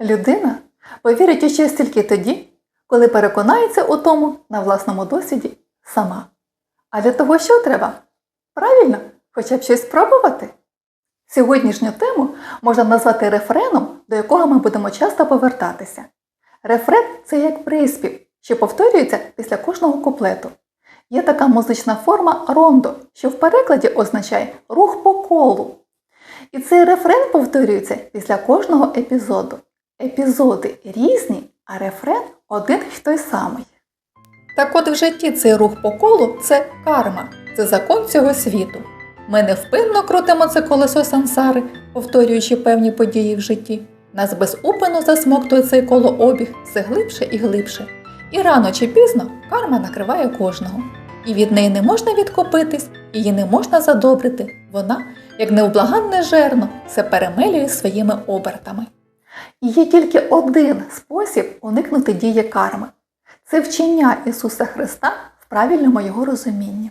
Людина повірить у щось тільки тоді, коли переконається у тому на власному досвіді сама. А для того що треба? Правильно, хоча б щось спробувати. Сьогоднішню тему можна назвати рефреном, до якого ми будемо часто повертатися. Рефрен це як приспів, що повторюється після кожного куплету. Є така музична форма рондо, що в перекладі означає рух по колу. І цей рефрен повторюється після кожного епізоду. Епізоди різні, а рефрен один й той самий. Так от в житті цей рух по колу це карма, це закон цього світу. Ми невпинно крутимо це колесо сансари, повторюючи певні події в житті. Нас безупинно засмоктує цей колообіг все глибше і глибше. І рано чи пізно карма накриває кожного. І від неї не можна відкупитись, її не можна задобрити. Вона, як невблаганне жерно, все перемелює своїми обертами. І є тільки один спосіб уникнути дії карми це вчення Ісуса Христа в правильному його розумінні.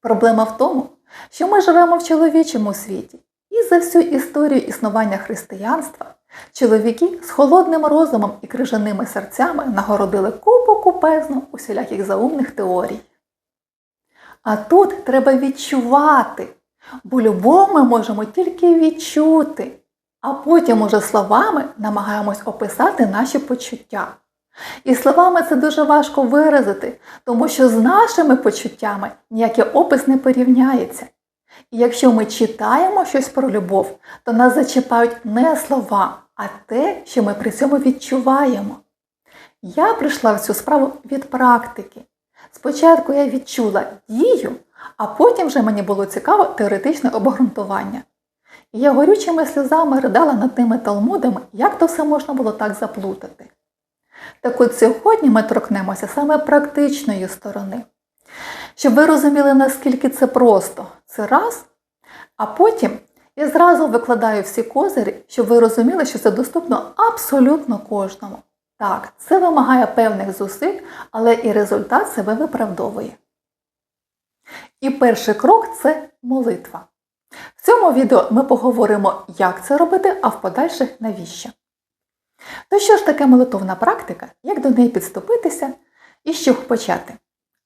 Проблема в тому, що ми живемо в чоловічому світі, і за всю історію існування християнства чоловіки з холодним розумом і крижаними серцями нагородили купу купезну усіляких заумних теорій. А тут треба відчувати, бо любов ми можемо тільки відчути, а потім уже словами намагаємось описати наші почуття. І словами це дуже важко виразити, тому що з нашими почуттями ніякий опис не порівняється. І якщо ми читаємо щось про любов, то нас зачіпають не слова, а те, що ми при цьому відчуваємо. Я прийшла в цю справу від практики. Спочатку я відчула дію, а потім вже мені було цікаво теоретичне обґрунтування. Я горючими сльозами ридала над тими талмудами, як то все можна було так заплутати. Так от сьогодні ми торкнемося саме практичної сторони, щоб ви розуміли, наскільки це просто. Це раз. А потім я зразу викладаю всі козирі, щоб ви розуміли, що це доступно абсолютно кожному. Так, це вимагає певних зусиль, але і результат себе виправдовує. І перший крок це молитва. В цьому відео ми поговоримо, як це робити, а в подальших навіщо. То що ж таке молитовна практика, як до неї підступитися і з чого почати?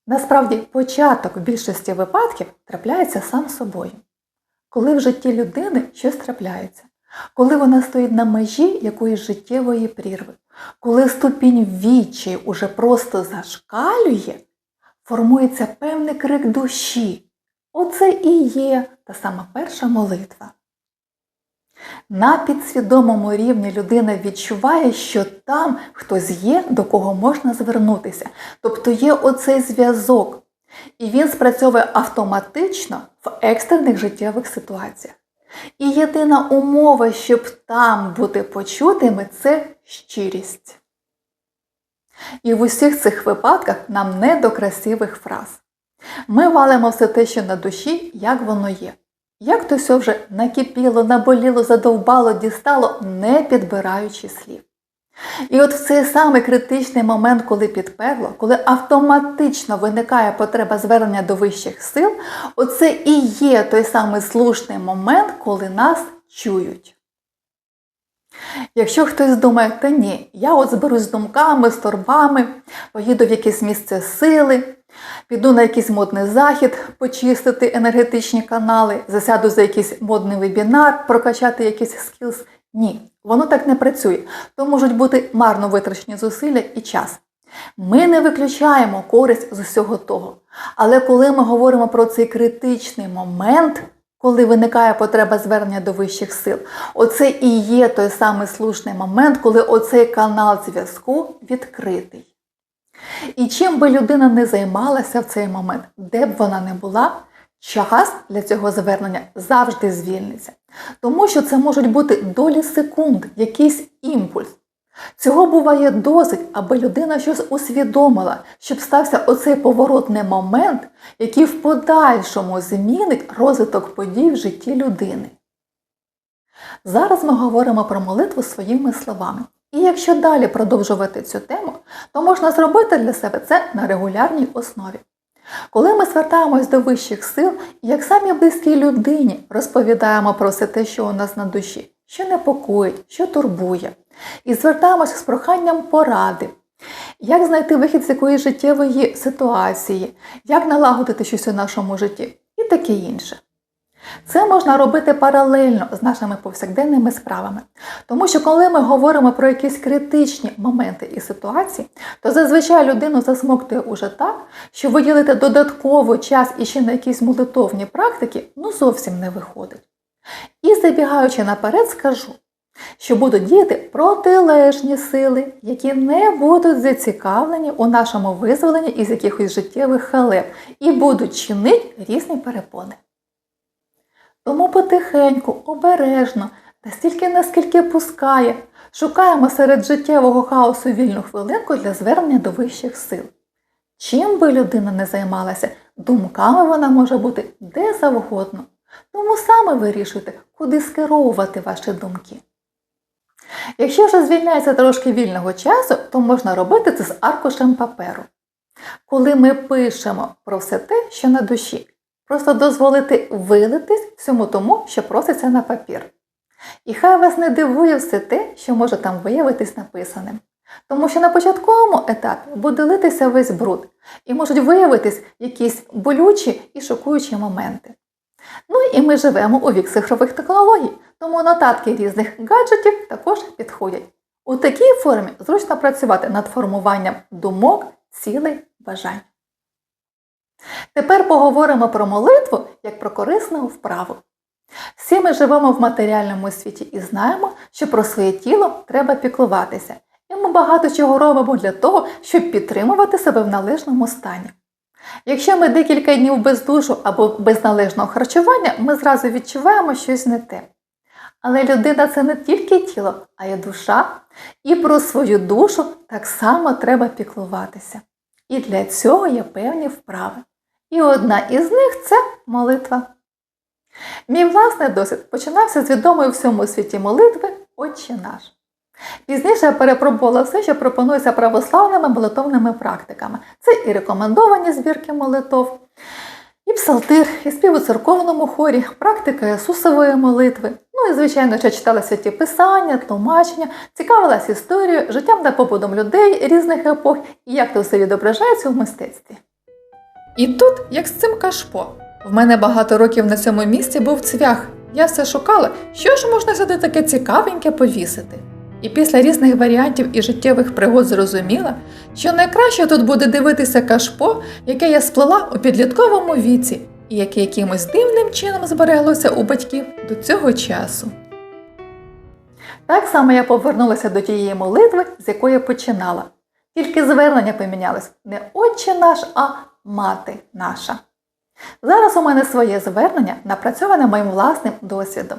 Насправді, початок в більшості випадків трапляється сам собою. Коли в житті людини щось трапляється, коли вона стоїть на межі якоїсь життєвої прірви, коли ступінь відчаю уже просто зашкалює, формується певний крик душі. Оце і є та сама перша молитва. На підсвідомому рівні людина відчуває, що там хтось є, до кого можна звернутися. Тобто є оцей зв'язок. І він спрацьовує автоматично в екстрених життєвих ситуаціях. І єдина умова, щоб там бути почутими, це щирість. І в усіх цих випадках нам не до красивих фраз. Ми валимо все те, що на душі, як воно є. Як то все вже накипіло, наболіло, задовбало, дістало, не підбираючи слів. І от в цей самий критичний момент, коли підперло, коли автоматично виникає потреба звернення до вищих сил, оце і є той самий слушний момент, коли нас чують. Якщо хтось думає, та ні, я от зберусь з думками, з торбами, поїду в якесь місце сили, піду на якийсь модний захід, почистити енергетичні канали, засяду за якийсь модний вебінар, прокачати якийсь скілз. Ні, воно так не працює. То можуть бути марно витрачені зусилля і час. Ми не виключаємо користь з усього того. Але коли ми говоримо про цей критичний момент, коли виникає потреба звернення до вищих сил, оце і є той самий слушний момент, коли оцей канал зв'язку відкритий. І чим би людина не займалася в цей момент, де б вона не була, час для цього звернення завжди звільниться. Тому що це можуть бути долі секунд, якийсь імпульс. Цього буває досить, аби людина щось усвідомила, щоб стався оцей поворотний момент, який в подальшому змінить розвиток подій в житті людини. Зараз ми говоримо про молитву своїми словами. І якщо далі продовжувати цю тему, то можна зробити для себе це на регулярній основі. Коли ми звертаємось до вищих сил, і як самі близькій людині розповідаємо про все те, що у нас на душі, що непокоїть, що турбує, і звертаємося з проханням поради. Як знайти вихід з якоїсь життєвої ситуації, як налагодити щось у нашому житті і таке інше. Це можна робити паралельно з нашими повсякденними справами. Тому що коли ми говоримо про якісь критичні моменти і ситуації, то зазвичай людину засмоктує уже так, що виділити додатково час і ще на якісь молитовні практики ну зовсім не виходить. І забігаючи наперед, скажу, що будуть діяти протилежні сили, які не будуть зацікавлені у нашому визволенні із якихось життєвих халеп і будуть чинити різні перепони. Тому потихеньку, обережно, настільки наскільки пускає, шукаємо серед життєвого хаосу вільну хвилинку для звернення до вищих сил. Чим би людина не займалася, думками вона може бути де завгодно. Тому саме вирішуйте, куди скеровувати ваші думки. Якщо вже звільняється трошки вільного часу, то можна робити це з аркушем паперу. Коли ми пишемо про все те, що на душі, просто дозволити вилитись всьому тому, що проситься на папір. І хай вас не дивує все те, що може там виявитись написаним. Тому що на початковому етапі буде литися весь бруд, і можуть виявитись якісь болючі і шокуючі моменти. Ну і ми живемо у вік цифрових технологій, тому нотатки різних гаджетів також підходять. У такій формі зручно працювати над формуванням думок, цілей, бажань. Тепер поговоримо про молитву як про корисну вправу. Всі ми живемо в матеріальному світі і знаємо, що про своє тіло треба піклуватися, і ми багато чого робимо для того, щоб підтримувати себе в належному стані. Якщо ми декілька днів без душу або без належного харчування, ми зразу відчуваємо щось не те. Але людина це не тільки тіло, а й душа, і про свою душу так само треба піклуватися. І для цього є певні вправи. І одна із них це молитва. Мій власний досвід починався з відомої всьому світі молитви Отче наш. Пізніше я перепробувала все, що пропонується православними молитовними практиками. Це і рекомендовані збірки молитов, і псалтир, і спів у церковному хорі, практика Ісусової молитви. Звичайно, ще читала святі писання, тлумачення, цікавилась історією, життям та побудом людей різних епох і як це все відображається в мистецтві. І тут, як з цим кашпо, в мене багато років на цьому місці був цвях. Я все шукала, що ж можна сюди таке цікавеньке повісити. І після різних варіантів і життєвих пригод зрозуміла, що найкраще тут буде дивитися кашпо, яке я сплела у підлітковому віці, і яке якимось дивним чином збереглося у батьків до цього часу. Так само я повернулася до тієї молитви, з якої починала. Тільки звернення помінялось не Отче наш, а мати наша. Зараз у мене своє звернення напрацьоване моїм власним досвідом.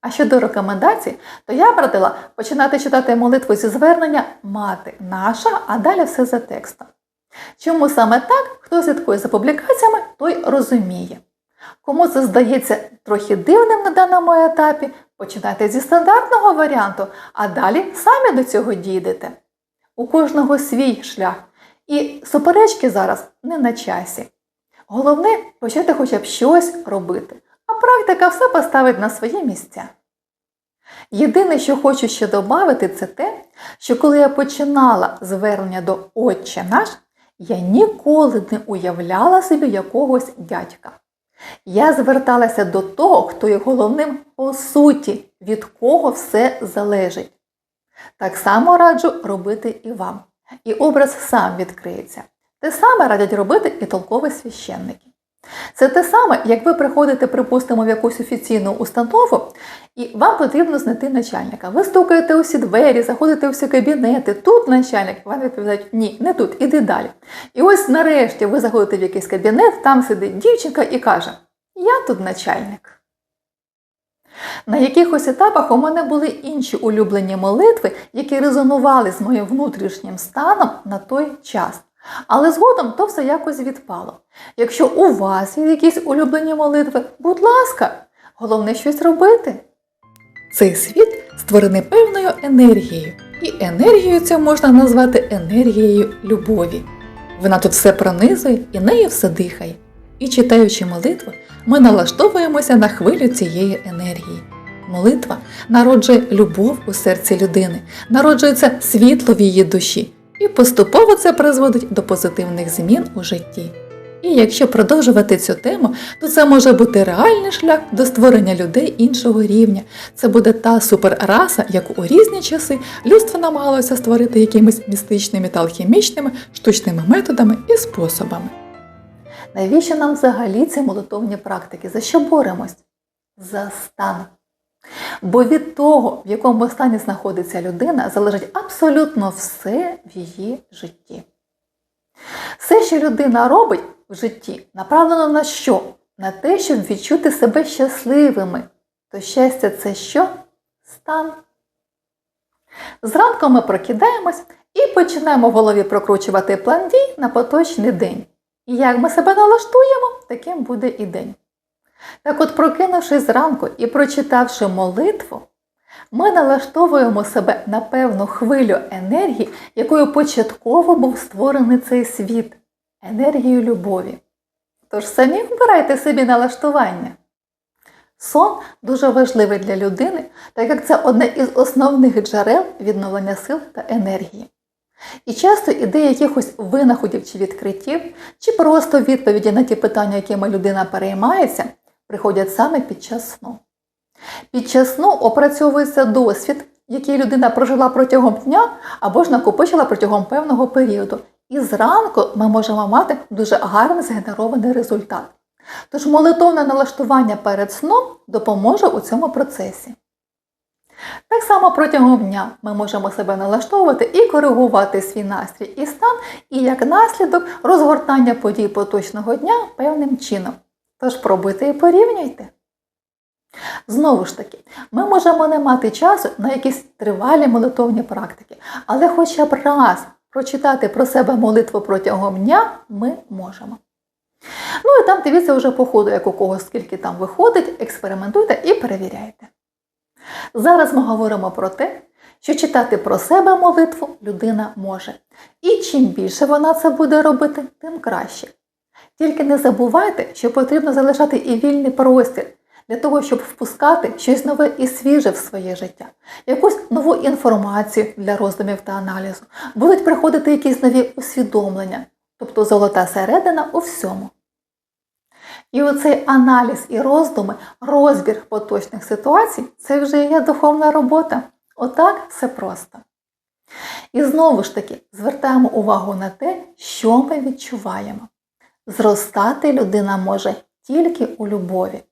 А щодо рекомендацій, то я радила починати читати молитву зі звернення Мати наша, а далі все за текстом. Чому саме так, хто слідкує за публікаціями, той розуміє. Кому це здається трохи дивним на даному етапі, починайте зі стандартного варіанту, а далі самі до цього дійдете. У кожного свій шлях. І суперечки зараз не на часі. Головне почати хоча б щось робити, а практика все поставить на свої місця. Єдине, що хочу ще додати, це те, що коли я починала звернення до Отче наш, я ніколи не уявляла собі якогось дядька. Я зверталася до того, хто є головним по суті, від кого все залежить. Так само раджу робити і вам. І образ сам відкриється. Те саме радять робити і толкові священники. Це те саме, як ви приходите, припустимо, в якусь офіційну установу, і вам потрібно знайти начальника. Ви стукаєте усі двері, заходите у всі кабінети, тут начальник, вам відповідають, ні, не тут, іди далі. І ось нарешті ви заходите в якийсь кабінет, там сидить дівчинка і каже: Я тут начальник. На якихось етапах у мене були інші улюблені молитви, які резонували з моїм внутрішнім станом на той час. Але згодом то все якось відпало. Якщо у вас є якісь улюблені молитви, будь ласка, головне щось робити. Цей світ створений певною енергією, і енергією цю можна назвати енергією любові. Вона тут все пронизує і нею все дихає. І читаючи молитву, ми налаштовуємося на хвилю цієї енергії. Молитва народжує любов у серці людини, народжується світло в її душі, і поступово це призводить до позитивних змін у житті. І якщо продовжувати цю тему, то це може бути реальний шлях до створення людей іншого рівня. Це буде та суперраса, яку у різні часи людство намагалося створити якимись містичними та алхімічними штучними методами і способами. Навіщо нам взагалі ці молитовні практики? За що боремось? За стан. Бо від того, в якому стані знаходиться людина, залежить абсолютно все в її житті. Все, що людина робить в житті, направлено на що? На те, щоб відчути себе щасливими. То щастя це що? Стан. Зранку ми прокидаємось і починаємо в голові прокручувати план дій на поточний день. І як ми себе налаштуємо, таким буде і день. Так от, прокинувшись зранку і прочитавши молитву, ми налаштовуємо себе на певну хвилю енергії, якою початково був створений цей світ енергію любові. Тож самі вибирайте собі налаштування. Сон дуже важливий для людини, так як це одне із основних джерел відновлення сил та енергії. І часто ідеї якихось винаходів чи відкриттів, чи просто відповіді на ті питання, якими людина переймається, приходять саме під час сну. Під час сну опрацьовується досвід, який людина прожила протягом дня або ж накопичила протягом певного періоду. І зранку ми можемо мати дуже гарний згенерований результат. Тож молитовне налаштування перед сном допоможе у цьому процесі. Так само протягом дня ми можемо себе налаштовувати і коригувати свій настрій і стан, і як наслідок розгортання подій поточного дня певним чином. Тож пробуйте і порівнюйте. Знову ж таки, ми можемо не мати часу на якісь тривалі молитовні практики, але хоча б раз прочитати про себе молитву протягом дня ми можемо. Ну і там дивіться вже по ходу, як у когось скільки там виходить, експериментуйте і перевіряйте. Зараз ми говоримо про те, що читати про себе молитву людина може. І чим більше вона це буде робити, тим краще. Тільки не забувайте, що потрібно залишати і вільний простір для того, щоб впускати щось нове і свіже в своє життя, якусь нову інформацію для роздумів та аналізу. Будуть приходити якісь нові усвідомлення, тобто золота середина у всьому. І оцей аналіз і роздуми, розбір поточних ситуацій це вже є духовна робота. Отак все просто. І знову ж таки звертаємо увагу на те, що ми відчуваємо. Зростати людина може тільки у любові.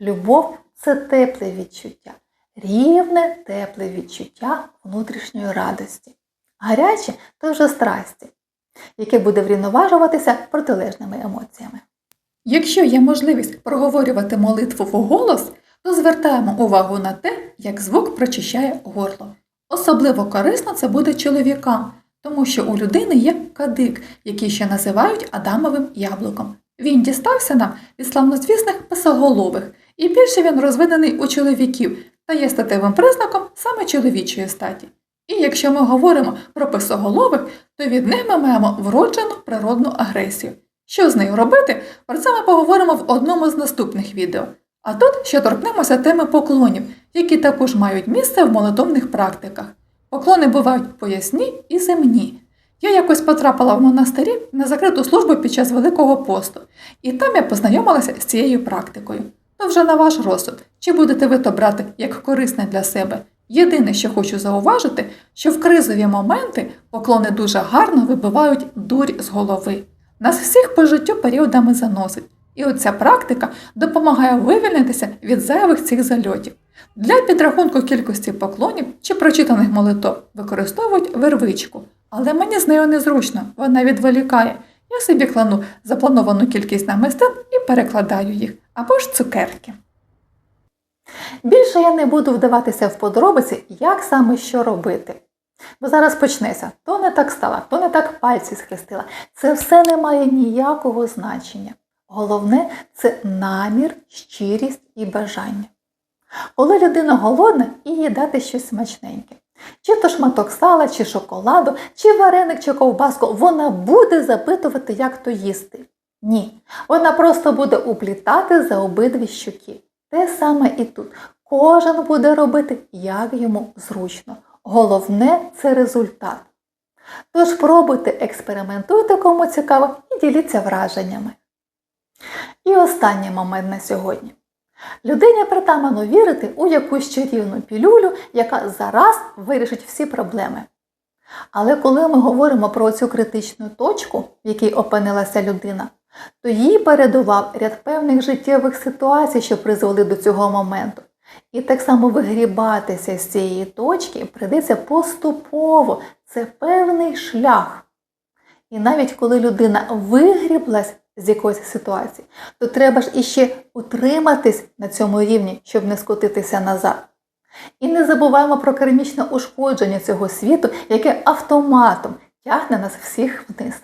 Любов це тепле відчуття, рівне тепле відчуття внутрішньої радості. Гаряче то вже страсті, яке буде врівноважуватися протилежними емоціями. Якщо є можливість проговорювати молитву в голос, то звертаємо увагу на те, як звук прочищає горло. Особливо корисно це буде чоловікам, тому що у людини є кадик, який ще називають Адамовим яблуком. Він дістався нам від славнозвісних писоголових, і більше він розвинений у чоловіків та є статевим признаком саме чоловічої статі. І якщо ми говоримо про писоголових, то від них ми маємо вроджену природну агресію. Що з нею робити? Про це ми поговоримо в одному з наступних відео. А тут ще торкнемося теми поклонів, які також мають місце в молитовних практиках. Поклони бувають поясні і земні. Я якось потрапила в монастирі на закриту службу під час Великого посту, і там я познайомилася з цією практикою. То вже на ваш розсуд, чи будете ви то брати як корисне для себе. Єдине, що хочу зауважити, що в кризові моменти поклони дуже гарно вибивають дурь з голови. Нас всіх по життю періодами заносить, і оця практика допомагає вивільнитися від зайвих цих зальотів. Для підрахунку кількості поклонів чи прочитаних молитов використовують вервичку, але мені з нею незручно, вона відволікає. Я собі кладу заплановану кількість намистин і перекладаю їх, або ж цукерки. Більше я не буду вдаватися в подробиці, як саме що робити. Бо зараз почнеться, то не так стала, то не так пальці схрестила. Це все не має ніякого значення. Головне це намір, щирість і бажання. Коли людина голодна, і їй дати щось смачненьке. Чи то шматок сала, чи шоколаду, чи вареник, чи ковбаску, вона буде запитувати, як то їсти. Ні, вона просто буде уплітати за обидві щоки. Те саме і тут. Кожен буде робити, як йому зручно. Головне це результат. Тож пробуйте, експериментуйте, кому цікаво, і діліться враженнями. І останній момент на сьогодні. Людині притаманно вірити у якусь чарівну пілюлю, яка зараз вирішить всі проблеми. Але коли ми говоримо про цю критичну точку, в якій опинилася людина, то їй передував ряд певних життєвих ситуацій, що призвели до цього моменту. І так само вигрібатися з цієї точки прийдеться поступово. Це певний шлях. І навіть коли людина вигріблась з якоїсь ситуації, то треба ж іще утриматись на цьому рівні, щоб не скотитися назад. І не забуваємо про кермічне ушкодження цього світу, яке автоматом тягне нас всіх вниз.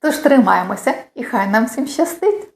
Тож тримаємося і хай нам всім щастить!